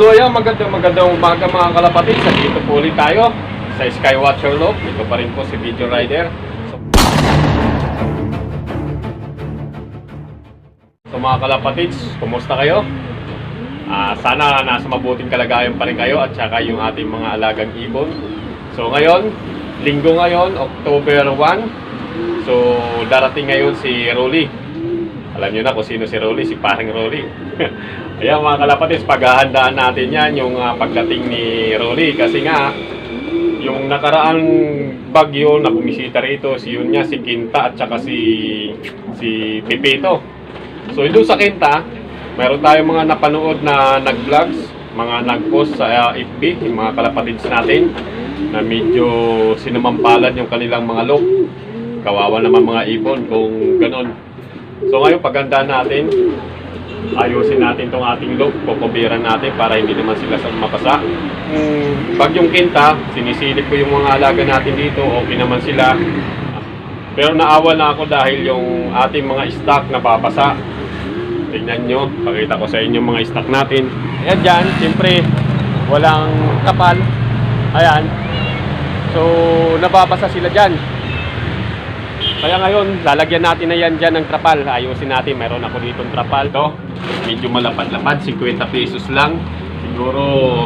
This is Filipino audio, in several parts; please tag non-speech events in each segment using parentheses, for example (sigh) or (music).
So ayan, magandang magandang umaga mga kalapatid. Sa dito po ulit tayo sa Skywatcher Loop. Ito pa rin po si Video Rider. So, so mga kalapatids, kumusta kayo? Ah, sana nasa mabuting kalagayan pa rin kayo at saka yung ating mga alagang ibon. So ngayon, linggo ngayon, October 1. So darating ngayon si Rolly. Alam niyo na kung sino si Rolly, si paring Rolly. (laughs) Ayan mga kalapatids, paghahandaan natin yan yung ah, pagdating ni Rolly kasi nga yung nakaraang bagyo na bumisita rito, si yun niya, si Quinta at saka si si Pipito. So doon sa Quinta, meron tayong mga napanood na nag-vlogs, mga nag-post sa uh, FB, yung mga kalapatids natin na medyo sinumampalan yung kanilang mga look. Kawawa naman mga ibon kung ganon. So ngayon paganda natin, ayusin natin tong ating look, kukubiran natin para hindi naman sila sa mapasa. Pag yung kinta, sinisilip ko yung mga alaga natin dito, okay naman sila. Pero naawa na ako dahil yung ating mga stock napapasa. Tingnan nyo, pakita ko sa inyo mga stock natin. Ayan dyan, siyempre, walang kapal. Ayan. So, nababasa sila dyan. Kaya ngayon, lalagyan natin na yan dyan ng trapal. Ayusin natin, meron ako dito ng trapal. Ito, medyo malapad-lapad, 50 pesos lang. Siguro,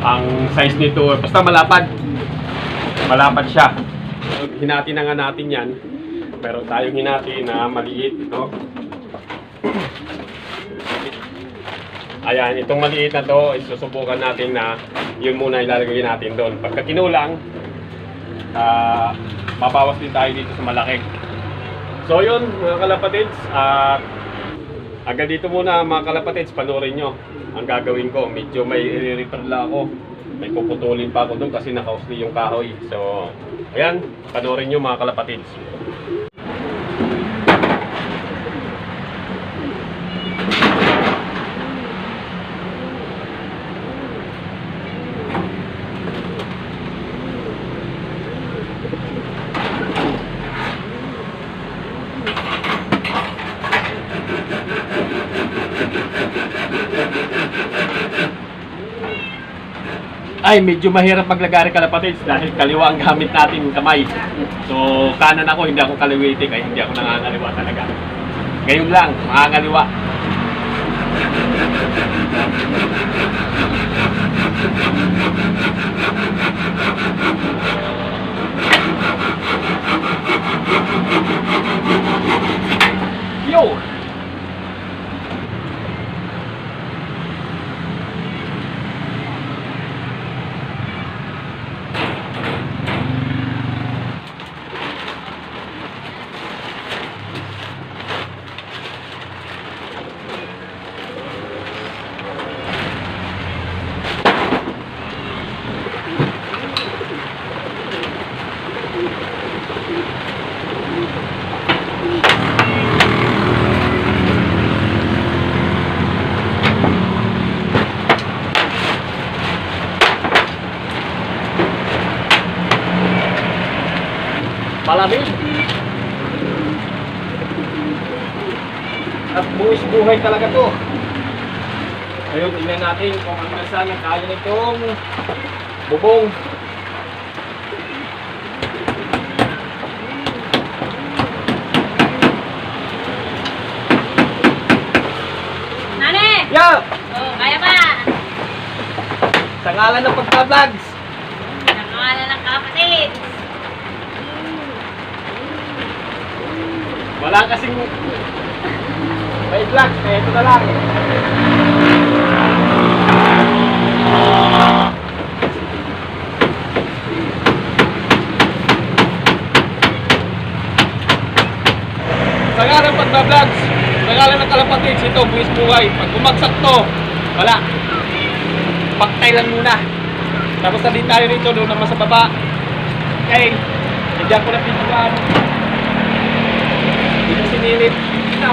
ang size nito, basta malapad. Malapad siya. Hinati na nga natin yan. Meron tayong hinati na maliit. Ito. Ayan, itong maliit na to, isusubukan natin na yun muna ilalagay natin doon. Pagka kinulang, ah, mabawas din tayo dito sa malaki. So yun, mga kalapatids, at agad dito muna mga kalapatids, panoorin nyo ang gagawin ko. Medyo may i-repair lang ako. May puputulin pa ako doon kasi nakausli yung kahoy. So, ayan, panoorin nyo mga kalapatids. Ay, medyo mahirap maglagari kalapatids dahil kaliwa ang gamit natin kamay. So, kanan ako, hindi ako kaliwiti kaya hindi ako nangangaliwa talaga. Ngayon lang, makangaliwa. Yo! Malamig. At buwis buhay talaga to. Ngayon, tingnan natin kung hanggang saan ang kaya nitong bubong. Nane! Yo! Oh, kaya ba? Sa ngalan ng pagka-vlogs. Wala kasing may vlog, kaya ito na lang. Sa nga ng pagba-vlogs, sa nga ng ito, buwis buhay. Pag bumagsak to, wala. Paktay lang muna. Tapos na tayo rito, doon naman sa baba. Okay, hindi ako na pintuan. Na.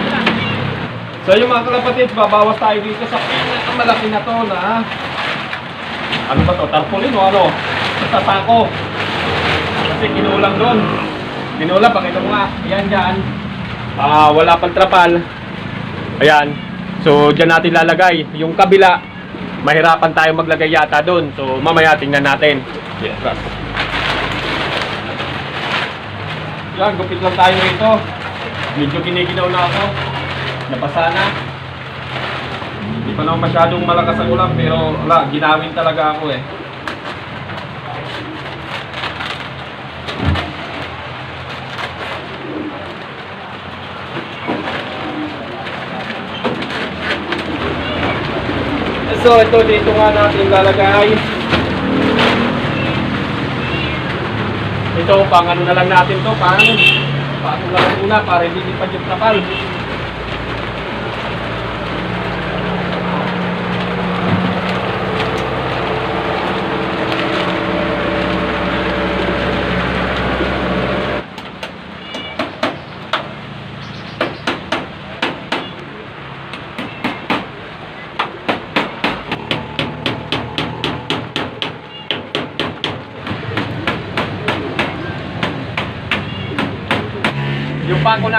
So yung mga kalapatids, babawas tayo dito sa pinakamalaki na to na ano ba to? Tarpaulin o ano? Sa sako. Kasi kinulang doon. Kinulang, pakita mo nga. Yan dyan. Ah, wala pang trapal. Ayan. So, dyan natin lalagay. Yung kabila, mahirapan tayo maglagay yata doon. So mamaya tingnan natin. Yes. Yan, gupit lang tayo rito. Medyo giniginaw na ako. Nabasa na. Hindi pa naman masyadong malakas ang ulan pero wala, ginawin talaga ako eh. So ito dito nga natin lalagay. Ito pang ano na lang natin to, pang pang ano lang muna para hindi lipad yung trapal.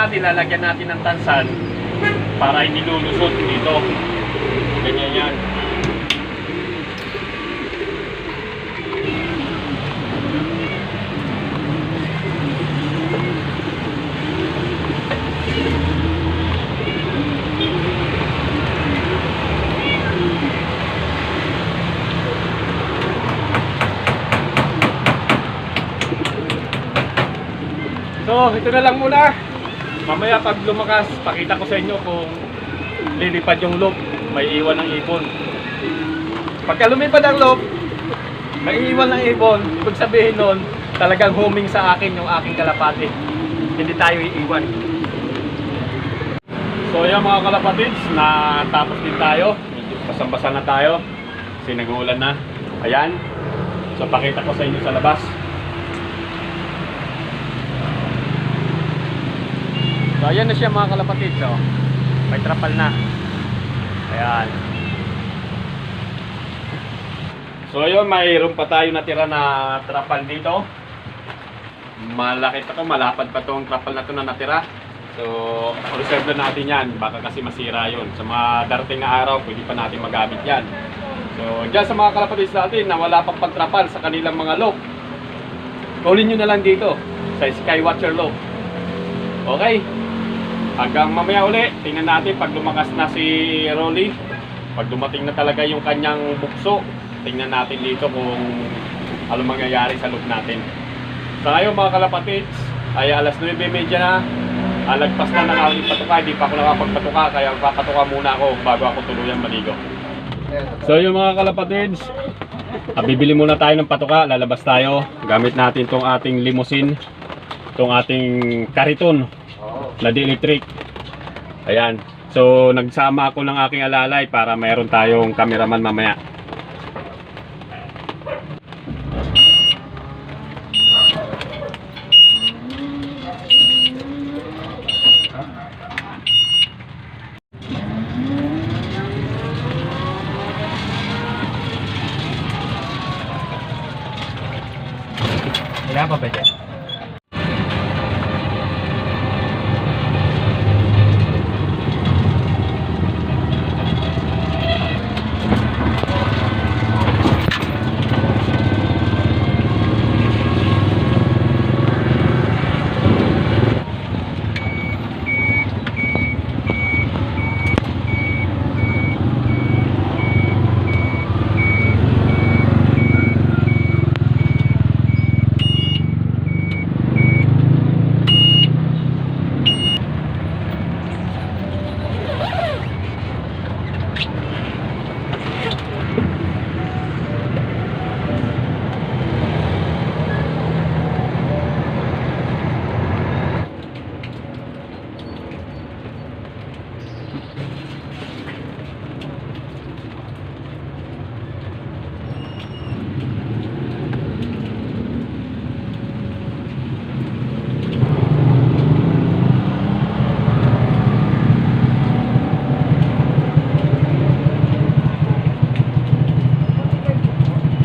Natin, natin ng tansan para hindi lulusot dito. Ganyan yan. So, ito na lang muna. Mamaya pag lumakas, pakita ko sa inyo kung lilipad yung loop, may iwan ng ibon. Pagka lumipad ang loop, may iwan ng ibon, ibig sabihin nun, talagang homing sa akin yung aking kalapati. Hindi tayo iiwan. So yan mga kalapatids, natapos din tayo. Basang-basa na tayo. Kasi nag-uulan na. Ayan. So pakita ko sa inyo sa labas. So ayan na siya mga kalapatid. So, may trapal na. Ayan. So ayun, mayroon pa tayo natira na trapal dito. Malaki pa to, malapad pa tong trapal na to na natira. So, reserve na natin yan. Baka kasi masira yun. Sa mga darating na araw, pwede pa natin magamit yan. So, dyan sa mga kalapatids natin na wala pang pagtrapal sa kanilang mga loop, callin nyo na lang dito sa Skywatcher Loop. Okay? Hanggang mamaya uli, tingnan natin pag lumakas na si Rolly. Pag dumating na talaga yung kanyang bukso, tingnan natin dito kung ano mangyayari sa loop natin. Sa ngayon mga kalapatids, ay alas 9.30 na. Alagpas na ng aking patuka, hindi pa ako nakapagpatuka, kaya papatuka muna ako bago ako tuluyang maligo. So yung mga kalapatids, ah, bibili muna tayo ng patuka, lalabas tayo. Gamit natin tong ating limousine, tong ating kariton na di electric. Ayan. So, nagsama ako ng aking alalay para mayroon tayong cameraman mamaya. Wala pa ba dyan?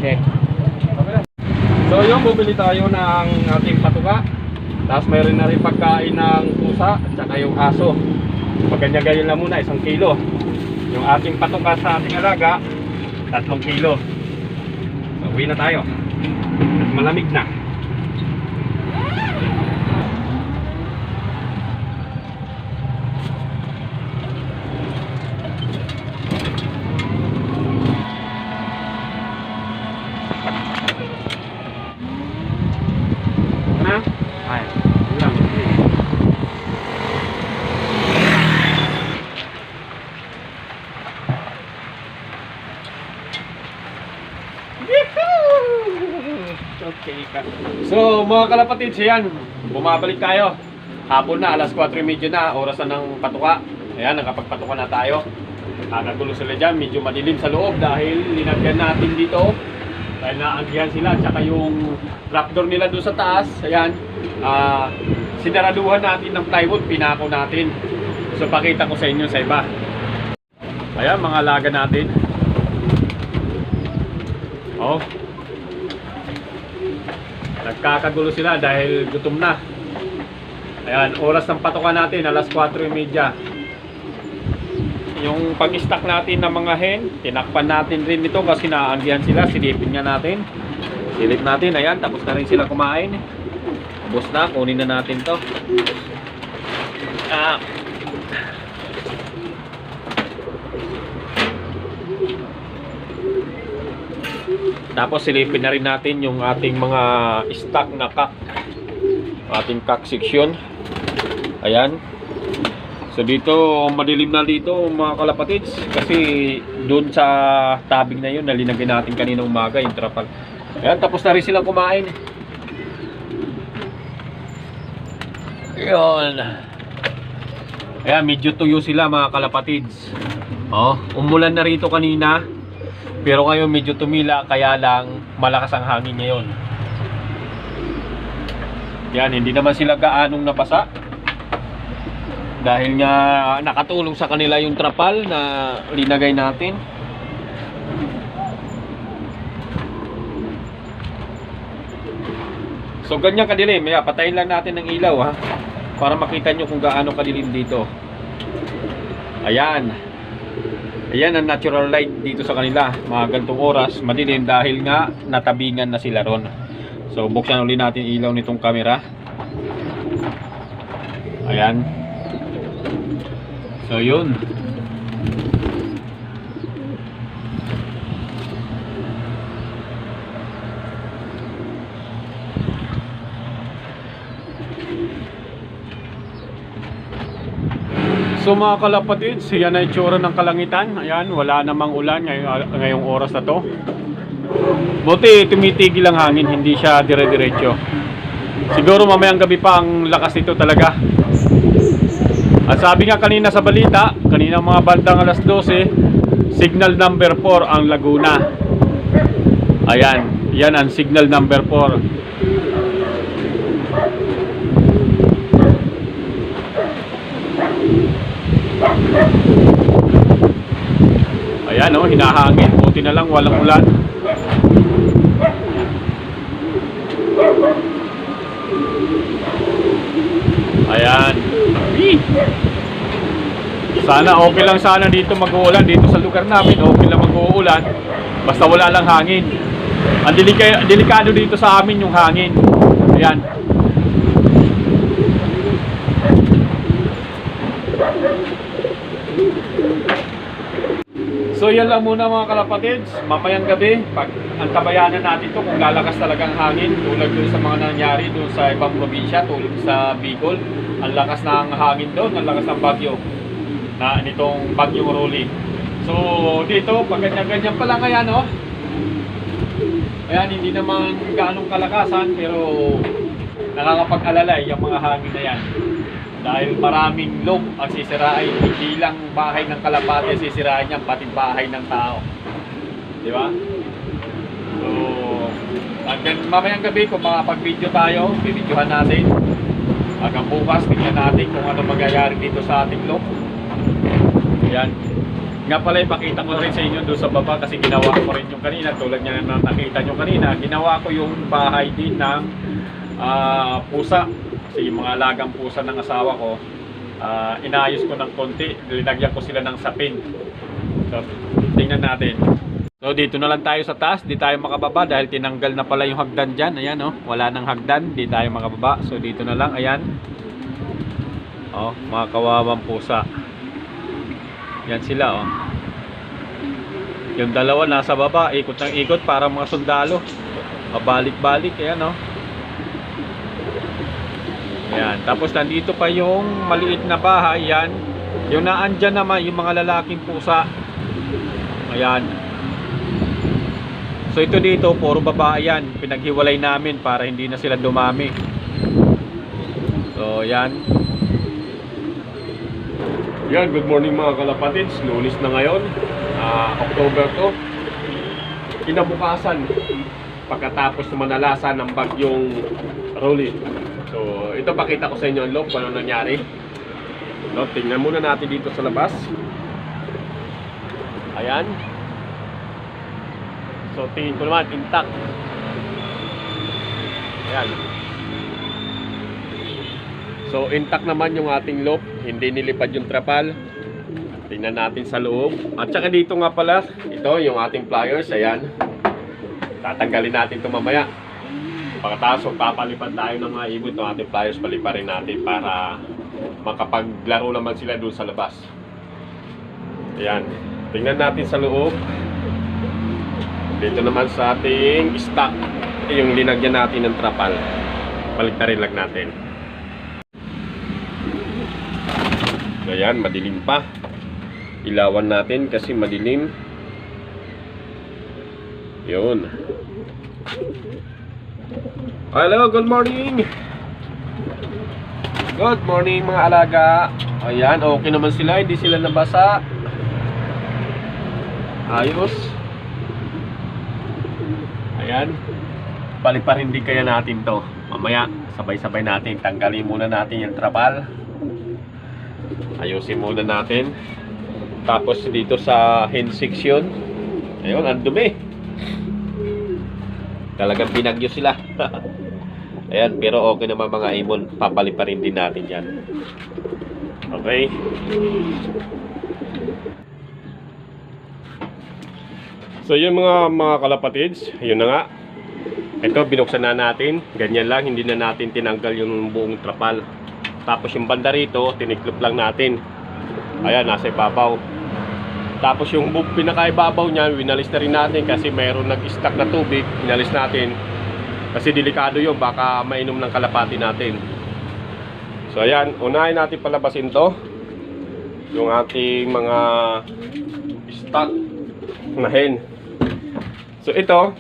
Okay. So yun, bumili tayo ng ating patuka. Tapos mayroon na rin pagkain ng pusa at saka yung aso. Pagganyan-ganyan lang muna, isang kilo. Yung ating patuka sa ating alaga, Tatlong kilo. So, uwi na tayo. Malamig na. Na? Ay. Lang. Okay ka. So, mga kalapatids, yan. Bumabalik tayo. Hapon na, alas 4.30 na, oras na ng patuka. Ayan, nakapagpatuka na tayo. Nakagulo sila dyan, medyo madilim sa loob dahil linagyan natin dito. Dahil naanggihan sila, tsaka yung trapdoor nila doon sa taas. Ayan, ah, sinaraduhan natin ng plywood, pinako natin. So, pakita ko sa inyo sa iba. Ayan, mga alaga natin. Oh, Nagkakagulo sila dahil gutom na. Ayan, oras ng patukan natin, alas 4.30. Yung pag-stack natin ng mga hen, tinakpan natin rin ito kasi naanggihan sila, silipin nga natin. Silip natin, ayan, tapos na rin sila kumain. Ubus na, kunin na natin to. Ah. Tapos silipin na rin natin yung ating mga stock na kak. Ating kak section. Ayan. So dito, madilim na dito mga kalapatids. Kasi doon sa tabing na yun, nalinagay natin kaninang umaga yung trapal. Ayan, tapos na rin silang kumain. Yun. Ayan, medyo tuyo sila mga kalapatids. Oh, umulan na rito kanina. Pero ngayon medyo tumila kaya lang malakas ang hangin ngayon. Yan, hindi naman sila gaanong nabasa. Dahil nga nakatulong sa kanila yung trapal na linagay natin. So ganyan kadilim, Maya, patayin lang natin ng ilaw ha. Para makita nyo kung gaano kadilim dito. Ayan. Ayan ang natural light dito sa kanila. Mga gantong oras, madilim dahil nga natabingan na sila ron. So buksan ulit natin ilaw nitong camera. Ayan. So yun. So mga kalapatids, yan ang itsura ng kalangitan. Ayan, wala namang ulan ngayong, ngayong oras na to. Buti tumitigil ang hangin, hindi siya dire-diretso. Siguro mamayang gabi pa ang lakas nito talaga. At sabi nga kanina sa balita, kanina mga bandang alas 12, signal number 4 ang Laguna. Ayan, yan ang signal number 4. Ayan oh, hinahangin. Buti na lang walang ulan. Ayan. Sana okay lang sana dito mag-uulan dito sa lugar namin. Okay lang mag-uulan. Basta wala lang hangin. Ang delika- delikado dito sa amin yung hangin. Ayan. So yan lang muna mga kalapatids, mamayang gabi, pag antabayanan natin to kung lalakas talagang hangin, tulad dun sa mga nangyari dun sa ibang probinsya, tulad sa Bicol, ang lakas ng hangin doon, ang lakas ng bagyo, na nitong bagyong Rolly. So dito, pag ganyan-ganyan pa lang ayan oh. Ayan, hindi naman gaanong kalakasan, pero nakakapag-alala yung mga hangin na yan. Dahil maraming lob ang sisirain, hindi lang bahay ng kalapate ang sisirain niyan, pati bahay ng tao. Di ba? So, hanggang mamayang gabi kung makapag-video tayo, bibidyohan natin. Hanggang bukas, tingnan natin kung ano magyayari dito sa ating lob. Yan. Nga pala, ipakita ko rin sa inyo doon sa baba kasi ginawa ko rin yung kanina. Tulad niya na nakita nyo kanina, ginawa ko yung bahay din ng ah, pusa. Kasi yung mga alagang pusa ng asawa ko, ah, inayos ko ng konti. Linagyan ko sila ng sapin. So, tingnan natin. So dito na lang tayo sa taas, di tayo makababa dahil tinanggal na pala yung hagdan dyan. Ayan oh, wala nang hagdan, di tayo makababa. So dito na lang, ayan. Oh, mga kawawang pusa. Yan sila oh. Yung dalawa nasa baba, ikot ng ikot para mga sundalo. Pabalik-balik, ayan oh. Ayan, tapos nandito pa yung maliit na bahay, yan. Yung naandyan naman, yung mga lalaking pusa. Ayan. So ito dito, puro babae yan. Pinaghiwalay namin para hindi na sila dumami. So yan. Yan, good morning mga kalapatids. Lunis na ngayon. Ah, October to. Kinabukasan, pagkatapos manalasa ng bagyong Rolly. Ito pakita ko sa inyo ang loob, kung ano nangyari. No, tingnan muna natin dito sa labas. Ayan. So, tingin ko naman, intact. Ayan. So, intact naman yung ating loop. Hindi nilipad yung trapal. Tingnan natin sa loob. At saka dito nga pala, ito yung ating pliers. Ayan. Tatanggalin natin ito mamaya. Pagkatapos, papalipad tayo ng mga ibon itong ating pliers. Paliparin natin para makapaglaro naman sila doon sa labas. Ayan. Tingnan natin sa loob. Dito naman sa ating stock, yung linagyan natin ng trapal. Baliktarin lang natin. So ayan, madilim pa. Ilawan natin kasi madilim. Yun. Hello, good morning! Good morning mga alaga. Ayan, okay naman sila, hindi sila nabasa. Ayos. Ayan. Paliparin din kaya natin to. Mamaya, sabay-sabay natin. Tanggalin muna natin yung trapal. Ayusin muna natin. Tapos dito sa hen section. Ayun, ang dumi. Talagang binagyo sila. (laughs) Ayan, pero okay naman mga imon. Papaliparin din natin yan. Okay. So yun mga mga kalapatids, yun na nga. Ito binuksan na natin, ganyan lang, hindi na natin tinanggal yung buong trapal. Tapos yung banda rito, tiniklop lang natin. Ayan, nasa ibabaw. Tapos yung pinakaibabaw niya, winalis na rin natin kasi mayroon nag-stack na tubig, winalis natin. Kasi delikado yun, baka mainom ng kalapati natin. So ayan, unahin natin palabasin to. Yung ating mga stock na hen. So ito,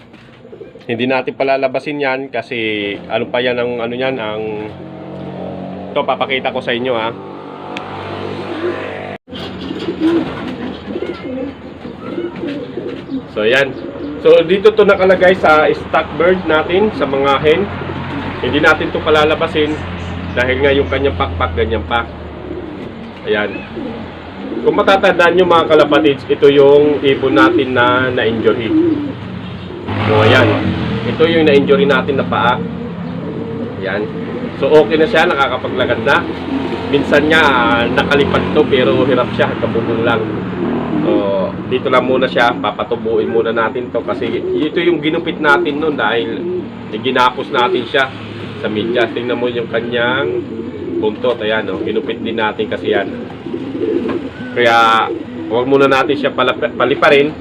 hindi natin palalabasin yan kasi ano pa yan ang ano yan ang ito papakita ko sa inyo ha. So yan. So dito to nakalagay sa stock bird natin sa mga hen. Hindi natin to palalabasin dahil nga yung kanyang pakpak ganyan pa. Ayan. Kung matatandaan nyo mga kalapatids, ito yung ibon natin na na-injury. So ayan. Ito yung na-injury natin na paa. Ayan. So okay na siya, nakakapaglakad na. Minsan niya nakalipad to pero hirap siya, kabubong lang. Dito lang muna siya, papatubuin muna natin to kasi ito yung ginupit natin noon dahil ginapos natin siya sa media. Tingnan mo yung kanyang buntot. Ayan, oh, ginupit din natin kasi yan. Kaya huwag muna natin siya paliparin.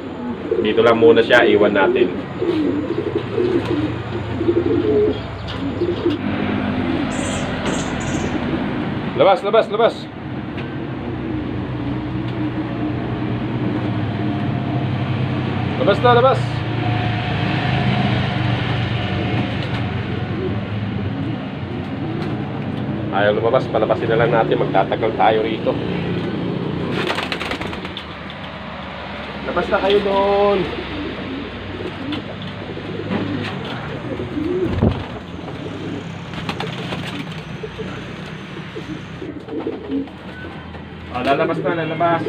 Dito lang muna siya, iwan natin. Labas, labas, labas. Labas na, labas. Ayaw lumabas, palabasin na lang natin, magtatagal tayo rito. Labas na kayo doon. Ah, lalabas na. Lalabas,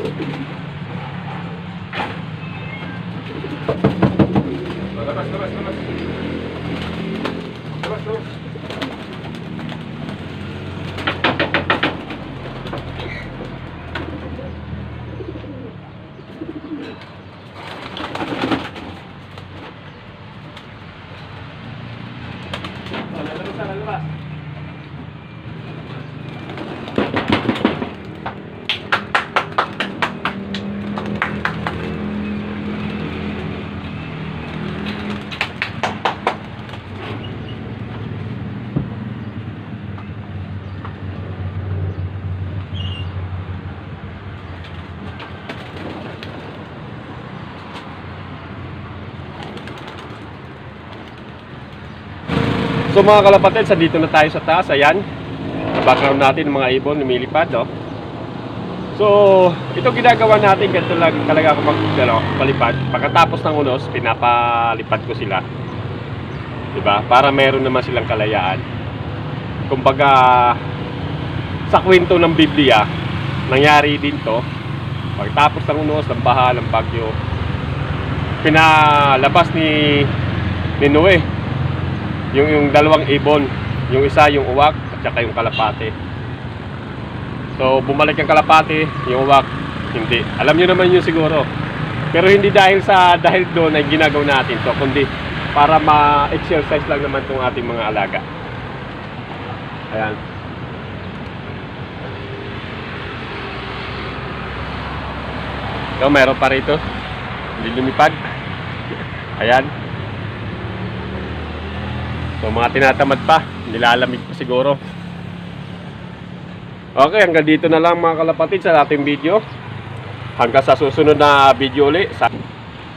So mga kalapatid, sa dito na tayo sa taas. Ayan. Background natin, ng mga ibon, lumilipad, no? So, ito ginagawa natin, ganito lang talaga ako mag, ano, palipad. Pagkatapos ng unos, pinapalipad ko sila. Diba? Para meron naman silang kalayaan. Kumbaga, sa kwento ng Biblia, nangyari din to. Pagtapos ng unos, ng baha, ng bagyo, pinalabas ni, ni Noe yung, yung dalawang ibon. Yung isa yung uwak at saka yung kalapate. So, bumalik ang kalapate, yung uwak, hindi. Alam niyo naman yun siguro. Pero hindi dahil sa dahil doon ay ginagawa natin to, kundi para ma-exercise lang naman tong ating mga alaga. Ayan. So, meron pa rito. Hindi lumipad. (laughs) Ayan. So, mga tinatamad pa. Nilalamig pa siguro. Okay, hanggang dito na lang mga kalapatid sa ating video. Hanggang sa susunod na video ulit. Sa-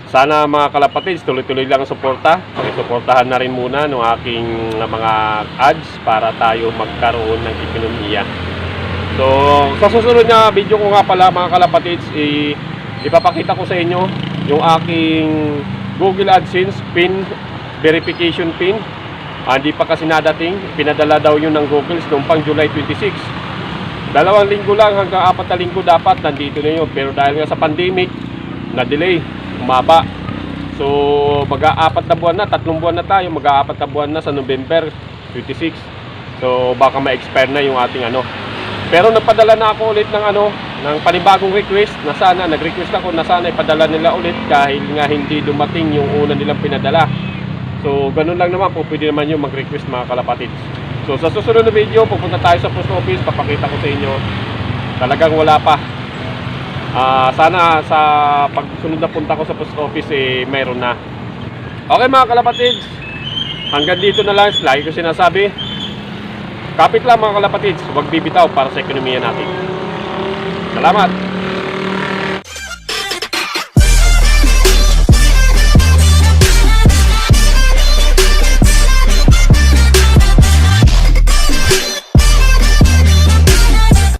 Sana mga kalapatid, tuloy-tuloy lang ang suporta. Pakisuportahan na rin muna ng aking mga ads para tayo magkaroon ng ekonomiya. So, sa susunod na video ko nga pala mga kalapatids, ipapakita ko sa inyo yung aking Google AdSense PIN, verification PIN. Ah, Hindi pa kasi nadating, pinadala daw yun ng Google noong pang July 26. Dalawang linggo lang hanggang apat na linggo dapat nandito na yun. Pero dahil nga sa pandemic, na-delay, umaba. So, mag-aapat na buwan na, tatlong buwan na tayo, mag-aapat na buwan na sa November 26. So, baka ma-expire na yung ating ano. Pero nagpadala na ako ulit ng ano, ng panibagong request na sana, nag-request ako na sana ipadala nila ulit dahil nga hindi dumating yung una nilang pinadala. So, ganun lang naman po, pwede naman yung mag-request mga kalapatid. So, sa susunod na video, pupunta tayo sa post office, papakita ko sa inyo. Talagang wala pa. Ah, sana sa pagsunod na punta ko sa post office, eh, mayroon na. Okay mga kalapatids, hanggang dito na lang, lagi ko sinasabi, kapit lang mga kalapatids, huwag bibitaw para sa ekonomiya natin. Salamat!